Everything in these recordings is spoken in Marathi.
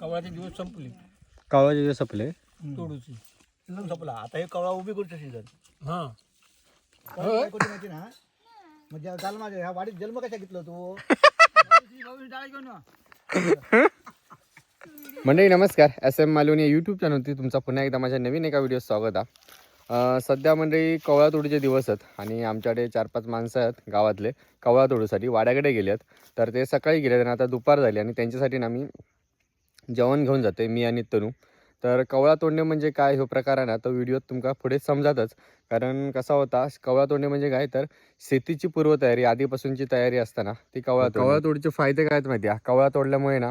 कवळाचे दिवस संपले. कावळाचे दिवस संपले? तोडूची. सीझन संपला. आता हे कवळा उभी करूचं सीझन. हा. काय करू माहिती ना? म्हणजे काल माझ्या ह्या वाडीत जन्म कशा घेतला तू? डाळ घेऊन ये. मंडळी नमस्कार. एस एम मालवणी या यूट्यूब चॅनलवरती तुमचा पुन्हा एकदा माझ्या नवीन एका व्हिडिओ स्वागत आहे. सध्या म्हणजे कवळा तोडीचे दिवस आहेत आणि आमच्याकडे चार पाच माणसं आहेत गावातले कवळा तोडूसाठी वाड्याकडे गेले आहेत तर ते सकाळी गेले आणि आता दुपार झाली आणि त्यांच्यासाठी ना मी जेवण घेऊन जाते मी आणि तनू. तर कवळा तोडणे म्हणजे काय? हो प्रकार आहे ना तो व्हिडिओत तुमका पुढे समजातच. कारण कसा होता कवळा तोडणे म्हणजे काय? तर शेतीची पूर्वतयारी आधीपासूनची तयारी असताना ती कवळा कवळा तोडीचे फायदे काय आहेत माहिती आहे? कवळा तोडल्यामुळे ना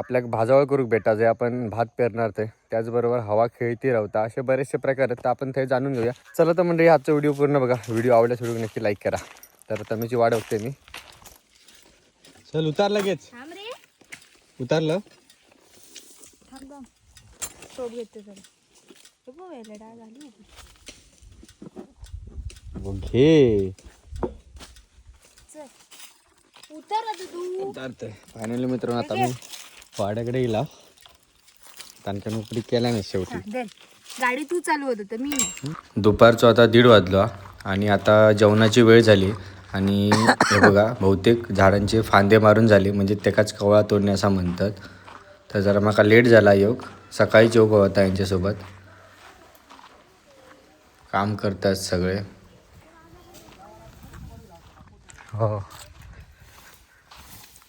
आपल्याक भाजावळ करूक भेटा जे आपण भात पेरणार ते. त्याचबरोबर हवा खेळती राहता असे बरेचसे प्रकार आहेत. तर आपण ते जाणून घेऊया. चला तर म्हणजे आजचा व्हिडिओ पूर्ण बघा. व्हिडिओ आवडल्यास व्हिडिओ नक्की लाईक करा. तर तमीची वाढ बघते मी. चल उतार लगेच. थांब रे. उतारलं? हे. घे. चल. उतर आता तू. उतारतंय. फायनली मित्रांनो आता मी वाड्याकडे गेला त्यांच्या नोकरी केल्या नाही शेवटी. गाडी तू चालू होत तर मी. दुपारचं आता दीड वाजला आणि आता जेवणाची वेळ झाली. आणि हे बघा बहुतेक झाडांचे फांदे मारून झाले. म्हणजे तेकाच कवळा तोडणे असं म्हणतात. तर जरा माका लेट झाला योग. सकाळीच योग होता यांच्यासोबत. काम करतात सगळे. हो.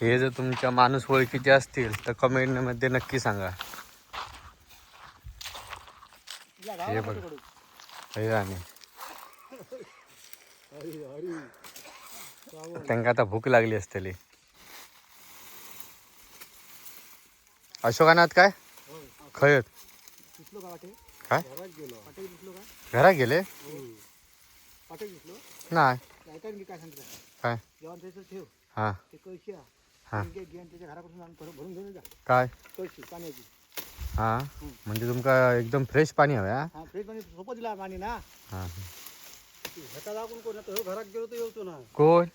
हे जर तुमच्या माणूस ओळखीचे असतील तर कमेंटमध्ये नक्की सांगा. हे बघ. हे आणि. त्यांना आता भूक लागली असतेली. अशोकानाथ काय? खयत. काय? घरात गेलो. दिसलो नाही. काय सांगितलं हा ते कळशी हा. घे घे आणि त्याच्या घरापासून आणून भरून भरून घेऊन जा काय कळशी पाण्याची हा म्हणजे तुमका एकदम फ्रेश पाणी हवं हा? हा फ्रीज पाणी सोपं दिला पाणी ना हा ह्याचा लागून कोण आता घरात गेलो तर येतो ना कोण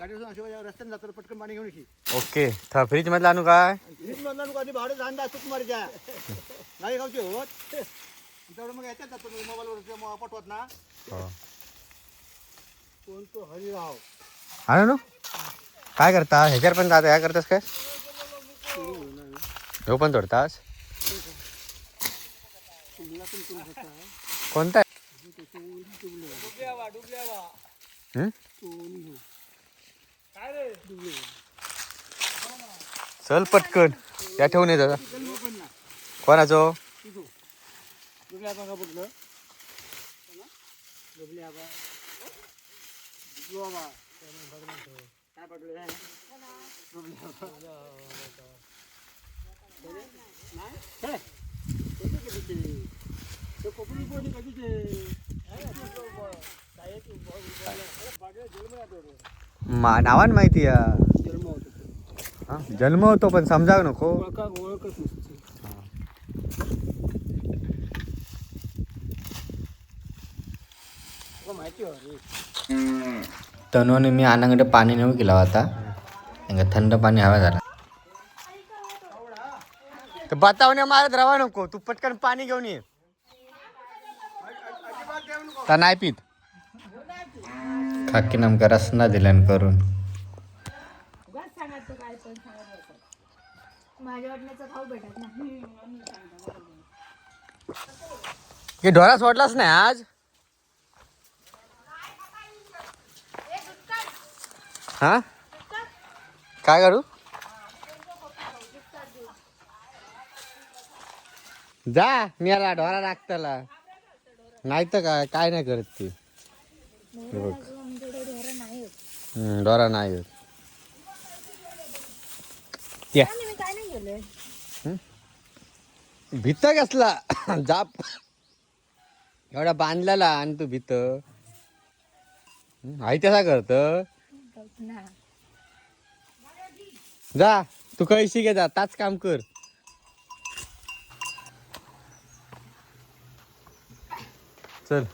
गाडीपासून अशोक रस्त्याने जातो पटकन पाणी घेऊन येशी ओके था फ्रीज मधला आणू काय फ्रीज मधला नको आधी भाडे जाणदा सुकुमारीच्या नाही गावचे होत तेवढं मग याच्यात जातो मोबाईलवर पटवत ना हो. कोण तो हरिराव आणू नो काय करता ह्याच्यावर पण जाता काय करतास काय? ह्यो पण तोडतास? कोणता? आहे? चल पटकन. या ठेवून येत कोणाचो? बघलं कोकणी कोणी कधीचे मा नावान माहिती या जन्म होतो हा? जन्म होतो पण समजाव नको. माहिती रे. तनुने मी आनाकडे पाणी नेऊ केला होता थंड पाणी हवा झाला. तर बतावण्या मारत राहा नको तू पटकन पाणी घेऊन ये. तर नाही पित. काकी नमका रसना दिल्यान करून. ढोरा सोडलाच नाही आज? हा? काय करू? जा मी याला ढोरा राखताला नाही तर काय काय नाही करत ती. बघ ढोरा नाही होत. या. भीत कसला? जाप एवढा बांधलेला आणि तू भीत. आई तसा करत. जा तू कळशी घे जा ताच काम कर. चल.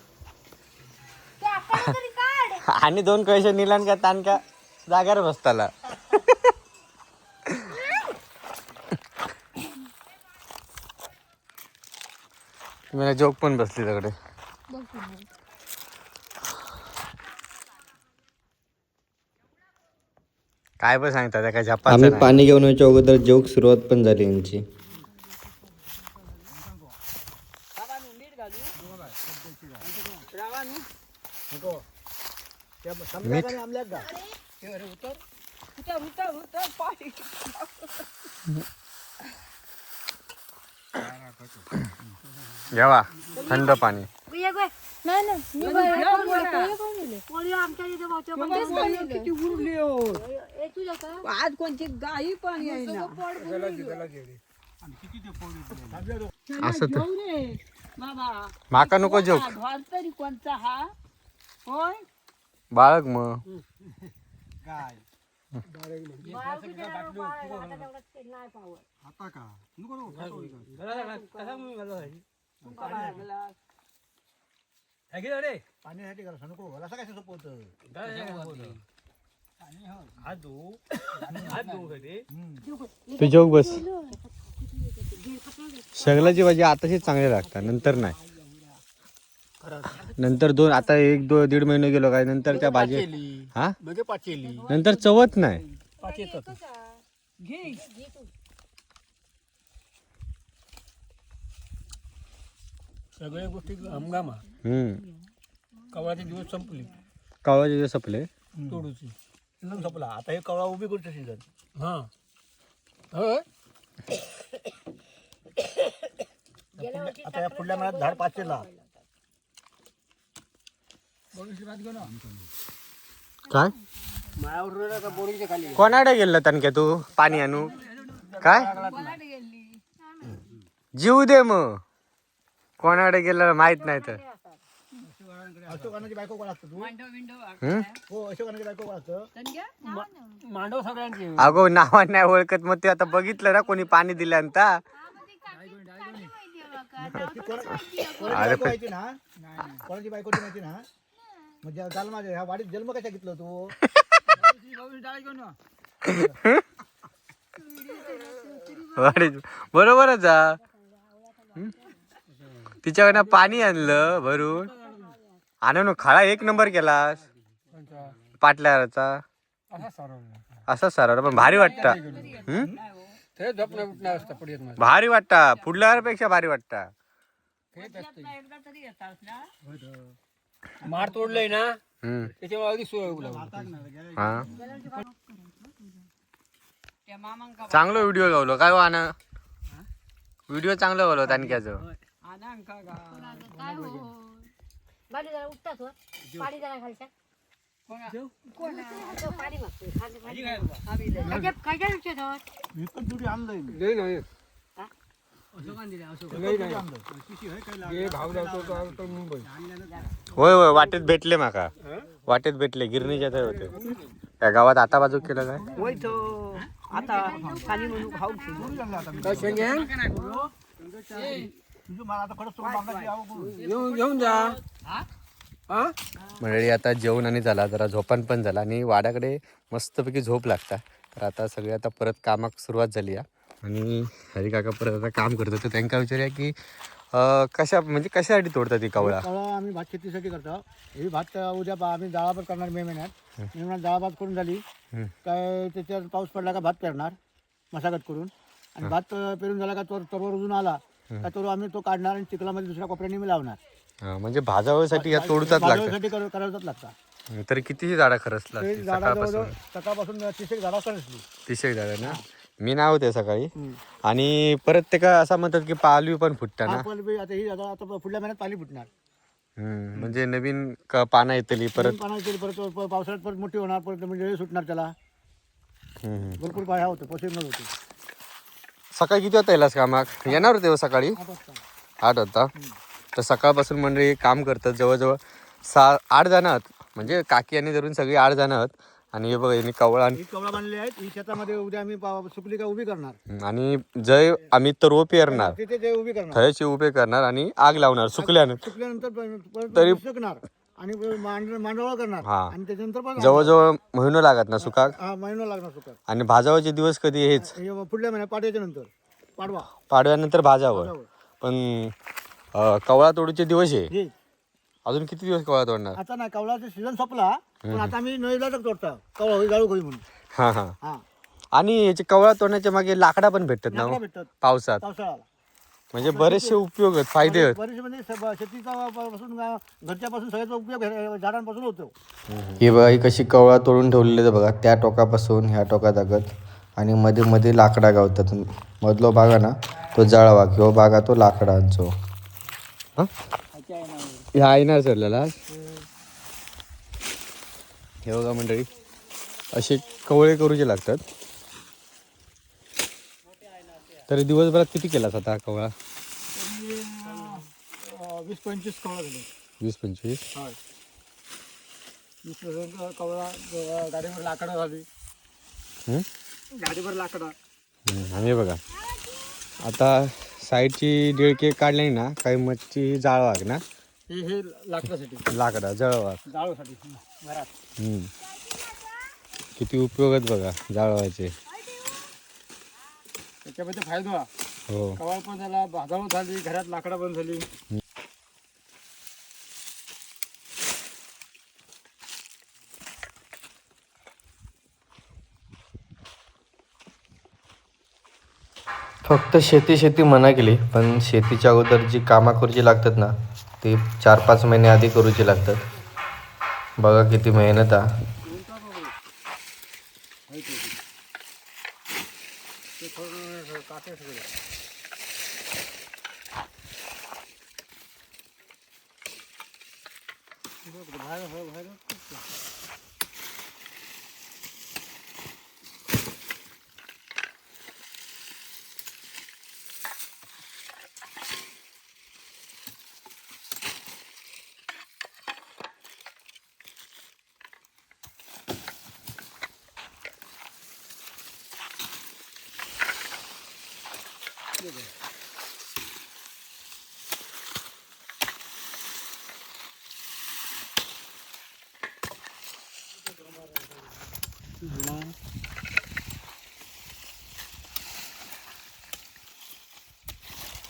आणि दोन कळशे निलान का तान का जागार बसताला मला जोक पण बसली तकडे काय पण सांगता त्या काय आम्ही नाही. पाणी घेऊन यायच्या अगोदर जोक सुरुवात पण झाली यांची. घ्यावा थंड पाणी. नाही नाही. मी बाहेर कोण? कोणी कोण? किती उरली हो? आज कोणची गाई पण येईना असं तर. जाऊ रे बाबा माका नको जोक. हा, तरी कोणचा हा? होय बाळग मग. काय आता का? नको नको पाण्यासाठी नको असं होतं तू जोक बस. शगलाची भाजी आताशी चांगली लागतात नंतर नाही. नंतर दोन आता एक दोन दीड महिने गेलो काय नंतर त्या भाजी हा? बघे पाचेली. नंतर चवत नाही. पाच येतात घे. सगळ्या गोष्टी हंगामा. हम्म. कवळाचे दिवस संपले. कावळाचे दिवस आपले तोडूची. सीझन संपला. आता हे कवळा उभी करतो सीझन हा. होय आता या पुढल्या महिन्यात झाड पाचशेला. काय? कोणाकडे गेलं तनक्या तू? पाणी आणू. काय? जीव दे मग. कोणाकडे गेलं माहीत नाही तर बायको कोण असतं तू हम्म? हो बायको कोण असतं मांडव सगळ्यांचे अगो नावा नाही ओळखत मग ते आता बघितलं ना कोणी पाणी दिल्यानंतर कोणाची अरे बायको माहिती ना कोणाची बायको ती माहिती ना म्हणजे चाल माझ्या ह्या वाडीत जन्म कशा घेतलं तू अरे, बरोबरच. हम्म? तिच्याकडनं पाणी आणलं भरून. आणून खळा एक नंबर केलास. पाटल्याचा. असा सारवला. असा सर पण भारी वाटता. भारी वाटता. पुढल्या पेक्षा भारी वाटता. एकदा तरी येतात ना मार तोडलंय ना. त्याच्यामुळे. हा. चांगलं व्हिडिओ गावलो काय वाना व्हिडिओ चांगलं गावलो तानक्याचं. गा काय हो? जरा उठतात हो. पाणी जरा खालच्या. तो पाणी मागतोय. खाली पाणी खायच्या खायच्या विषयात आहोत. मी पण तुझी आणलंय मी. नाही नाही? नाही नाही हे भाव लावतो तो- तो मुंबई. होय होय वाटेत भेटले माका. वाटेत भेटले गिरणीच्या ते होते. त्या गावात आता बाजू केलं काय? आता खाली म्हणून खाऊ. काय तुझी मला आता खरंच सोडून बांधायची आवड करून. घेऊन जा. हा? मंडळी आता जेवण आणि झाला. जरा झोपान पण झाला आणि वाड्याकडे मस्तपैकी झोप लागता. तर आता सगळे आता परत कामाक सुरुवात झाली आहे आणि हरी काका परत आता काम करतो तर त्यांना विचारूया की अं, कशा म्हणजे कशासाठी तोडतात ती कवळा? कवळा आम्ही भात शेतीसाठी करतो. ही भात उद्या पा- आम्ही डाळाभात करणार मे महिन्यात. मे महिन्यात डाळाभात करून झाली. काय त्याच्यात पाऊस पडला का भात पेरणार मशागत करून. आणि भात अं, पेरून झाला का तो तोरवर उजून आला. का तो आम्ही तो काढणार आणि चिखलामध्ये दुसऱ्या कोपऱ्याने मी लावणार. हा, म्हणजे भाजावसाठी या तोडतात लागतात. भाजवण्यासाठी कर- करावंच लागतात. तरी किती झाडं खरंच ते सकाळपासून जवळजवळ सकाळपासून. तीस एक झाडा असली. एक झाडं ना? मी नाव होते सकाळी. आणि परत ते काय असं म्हणतात की पालवी पण फुटता ना? आपण बी आता ही आता आता पुढल्या महिन्यात पाली फुटणार. हम्म, म्हणजे नवीन क- पानं येतली परत? पाण्याची परत प- पावसाळ्यात परत मोठी होणार परत म्हणजे सुटणार त्याला. हम्म. भरपूर पाया होतं पॉसिबल होते. सकाळी किती वाजता येलास कामाक? येणार होते हो सकाळी? आठ वाजता. तर सकाळपासून मंडळी काम करतात जवळजवळ सहा आठ जण आहात. म्हणजे काकी आणि धरून सगळी आठ जण आहात. आणि हे बघा यांनी कवळा आणि कवळा बांधलेली आहेत. ही शेतामध्ये उद्या आम्ही पा- सुकली का उभी करणार. आणि जय आम्ही तर रोप पेरणार. तिथे ते उभी करणार. थळ्याची उभे करणार आणि आग लावणार सुकल्यानं सुकल्यानंतर. परत तरी- सुकणार. आणि मांड मांडवळ करणार. हा. आणि त्याच्यानंतर पण जवळजवळ महिनो लागत ना सुकाक? हा महिना लागणार सुकत आणि भाजावाचे दिवस कधी हेच? हे पुढल्या महिन्यात पाडव्याच्या नंतर. पाडवा. पाडव्यानंतर भाजावं पण अं, कवळा तोडूचे दिवस आहे. हे. अजून किती दिवस कवळा तोडणार? आता नाही कवळाचा सीझन संपला पण आता तोडतो. कवळा होई होई म्हणून. हा हा. हा. आणि याचे कवळा तोडण्याच्या मागे लाकडा पण भेटतात ना लाकडं हो? भेटतात. पावसात. पावसाळ्याला. म्हणजे बरेचसे उपयोग आहेत फायदे आहेत. बरेचसे म्हणजे शेतीचा पासून घरच्या पासून सगळ्याचा उपयोग हे झाडांपासून होतो. ही बघा ही कशी कवळा तोडून ठेवलेली आहे बघा त्या टोकापासून ह्या टोकातागत आणि मध्ये मध्ये लाकडा गावतात. मधलो भाग आहे ना तो जळवा किंवा भागा तो लाकडांचो. ह्या आहे ना सरलेला. हे बघा मंडळी असे कवळे करूचे लागतात. तरी दिवसभरात किती केलास आता हा कवळा? वीस पंचवीस कवळा झाले. वीस पंचवीस? होय. वीस पंचवीस कवळा गाडीवर लाकडं झाली? गाडीवर लाकडं. आणि हे बघा. आता साईडची डिळके काढली ना काही मच्छी जाळवाग ना? हे हे लाकडासाठी. लाकडा जळवाग. जाळूसाठी घरात. किती उपयोग आहेत बघा जाळवाचे त्याच्यामध्ये फायदा हो. कवाळ पण झाला भाजावळ झाली घरात लाकडं पण झाली. फक्त शेती शेती म्हणा केली पण शेतीच्या अगोदर जी कामा करूची लागतात ना ती चार पाच महिने आधी करूची लागतात. बघा किती मेहनत हा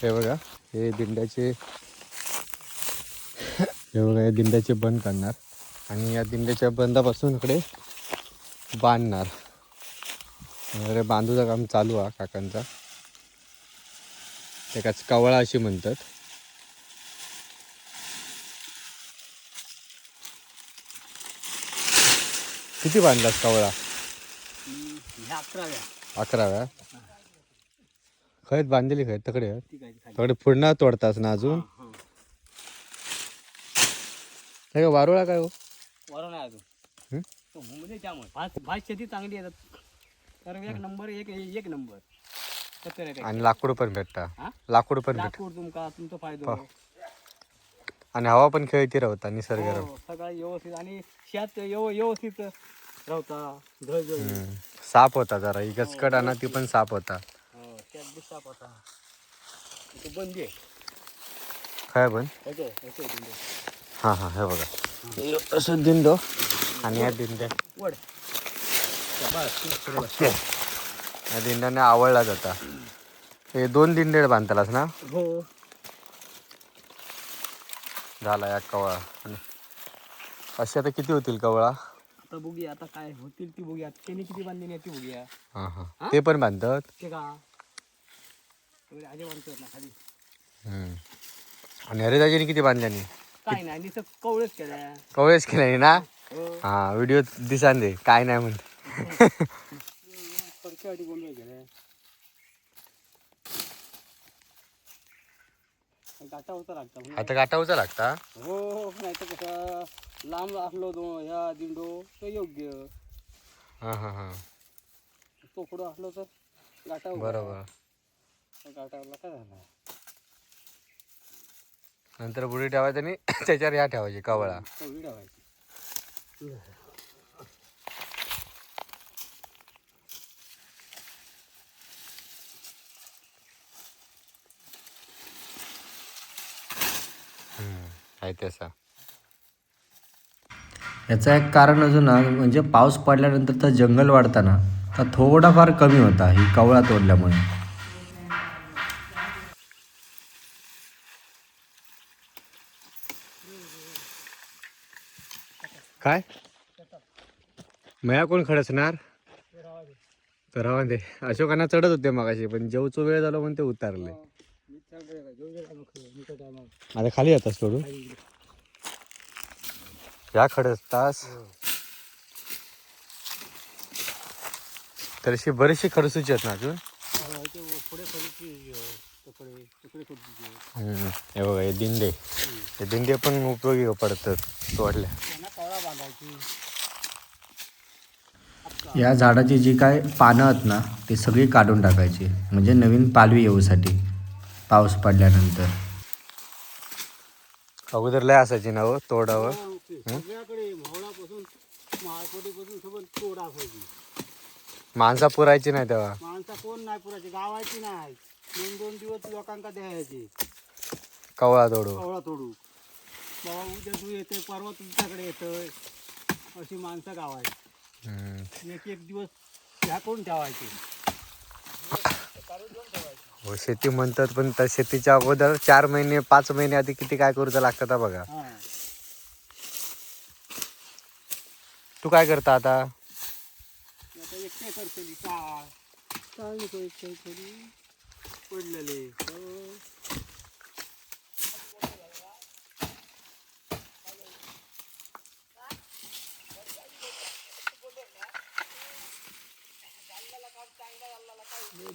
हे बघा हे दिंड्याचे हे बघा हे दिंड्याचे बंद काढणार आणि या दिंड्याच्या बंदापासून इकडे बांधणार. वगैरे बांधूचं काम चालू आहे काकांचा. एकाच कवळा अशी म्हणतात. किती बांधलास कवळा? अकराव्या? खत बांधलेली खत तकडे तकडे पुढणार तोडतास ना अजून. हे का वारुळा काय हो? अजून? तो त्यामुळे. भात भात शेती चांगली येतात तर एक नंबर एक एक नंबर. आणि लाकूड पण भेटता? लाकूड पण भेट लाकूड तुमका तुमचा फायदा. आणि हवा पण खेळती राहता निसर्ग हो, सगळं व्यवस्थित. आणि शेत व्यव- व्यवस्थित राहता. साप होता जरा. ही गचकट आणा ती पण साप होता. बी होता. तो बंदी आहे. काय पण. हा हा हे बघा. असं दिंडो आणि या दिंड्या वड. या दिंड्याने आवडला जाता. हे दोन दिंडे बांधतालास ना? हो. झाला या कवळा. आणि असे आता किती होतील कवळा? आता बघूया आता काय होतील ती बघूया. त्याने किती बांधली नाही ती बघूया. हा. हा? ते पण बांधतात? ते का? आजे बांधतात ना खाली. हम्म. आणि हरिदाजीने किती बांधल्यानी काय नाही नुसतं कवळच केल्या. केल्यानी ना? हो. हा व्हिडिओ दिसान दे काय नाही म्हणते गोंधळ केलाय. गाठा होता लागता. आता गाठावचा लागता? हो नाही तर कसं लांब असलो दो ह्या दिंडो तर योग्य. हा हा हा. तो पुढं असलो तर गाठा बरोबर. गाठावला काय झालं? नंतर बुडी ठेवायचं आणि त्याच्यावर ह्या ठेवायची कवळा. तो विडावायची आहे तसा. याचं एक कारण अजून ना म्हणजे पाऊस पडल्यानंतर तर जंगल वाढताना तर थोडाफार कमी होता ही कवळा तोडल्यामुळे. काय? मया कोण खडसणार? तर दे. अशोकांना चढत होते मगाशी पण जेवचो वेळ झाला म्हणून ते उतारले. आता खाली येतात सोडून या खडस तास. तर अशी बरीचशी खडसूची आहेत ना अजून? हे बघा हे दिंडे. हे दिंडे पण उपयोगी पडतात तोडल्या या झाडाची जी काय पानं आहेत ना ते सगळी काढून टाकायची. म्हणजे नवीन पालवी येऊसाठी पाऊस पडल्यानंतर. अगोदर लय असायची ना हो तोडावं. माणसा पुरायची नाही तेव्हा. माणसा कोण नाही पुरायची गावाची नाही. दोन दोन दिवस लोकांका द्यायची. कवळा तोडू. कवळा तोडू. बाबा उद्या तू येते परवा तुमच्याकडे येतोय. अशी माणसं गावायची हम्म. एक एक दिवस ह्या करून ठेवायची. हो शेती म्हणतात पण त्या शेतीच्या अगोदर चार महिने पाच महिने आधी किती काय करूचं लागतं आता बघा. तू काय करता आता? एकटे करतली पडलेले.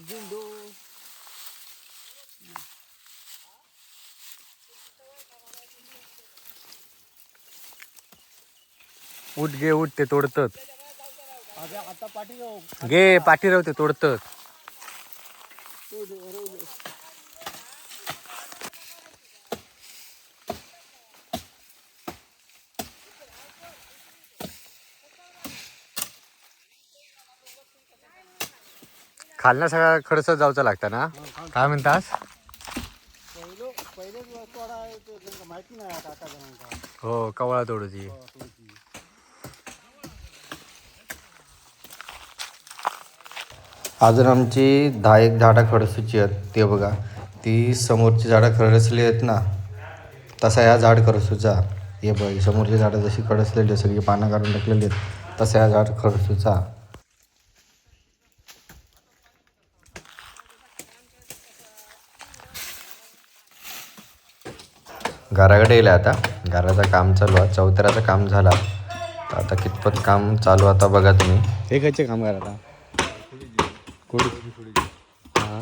झेंडू उठ गे उठ ते तोडतात आता पाठी गे पाठी राहते तोडतात खालना सगळा खडस जाऊचं लागतं ना? काय म्हणतास? हो कवळा तोडूची. अजून आमची दहा एक झाडं खडसूची आहेत ते बघा. ती समोरची झाडं खडसली आहेत ना तसा ह्या झाड खडसूचा. हे बघ समोरची झाडं जशी खडसलेली सगळी पानं काढून टाकलेली आहेत तसा ह्या झाड खडसूचा. घराकडे येईल आता. घराचं काम चालू आहे. चौथऱ्याचं काम झाला. आता कितपत काम चालू आता बघा तुम्ही. हे खायचे काम आता. कुठे? हा.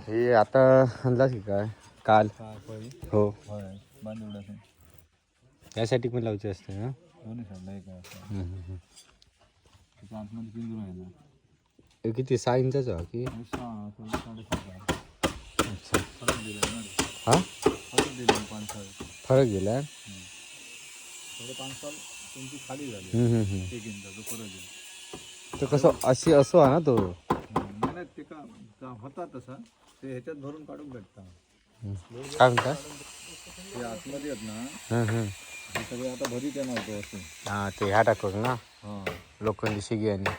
हे आता आणलास की काय? काल. हो. त्यासाठी पण लावचे असते ना. हे किती सहा इंचाचा हा की? हा? फरक गेला हम्म, हम्म, हम्म. तो कसं अशी असो हा ना तो? होता तसा. ते ह्याच्यात भरून काढून भेटता. काय म्हणता ते आतमध्ये आहेत ना. हे सगळे आता भरीत येणार हा ते ह्या टाकून ना? हा. लोखंडी शिगी आणि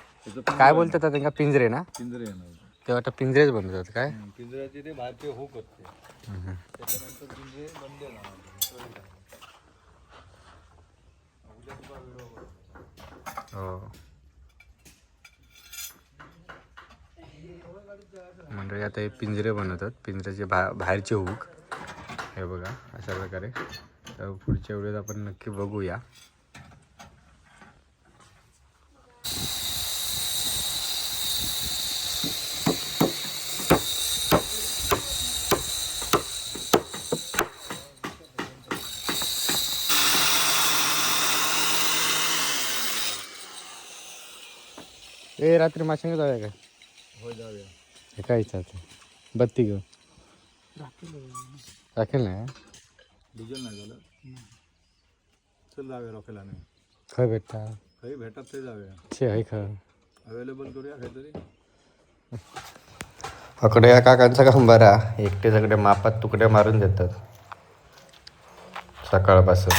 काय बोलतात आता त्यांना पिंजरे ना? पिंजरे येणार ते वाटतं पिंजरेच बनवतात काय? पिंजऱ्याचे ते बाहेरचे हुक असते. त्याच्यानंतर पिंजरे बंद हो. मंडळी आता हे पिंजरे बनवतात. पिंजऱ्याचे बा बाहेरचे हुक हे बघा अशा प्रकारे. तर पुढच्या वेळेस आपण नक्की बघूया. ए रात्री माशांग जाऊया काय हो जाऊया. हे काय इच्छा? बत्ती घेऊ राखेल ना डिझेल नाही झालं? चल जाऊया रॉकेला नाही खय भेटता? काही भेटत ते जाऊया. छे हय ख अवेलेबल करूया काहीतरी. अकडे या काकांचा काम बरा. एकटे सगळे मापात तुकडे मारून देतात. सकाळपासून.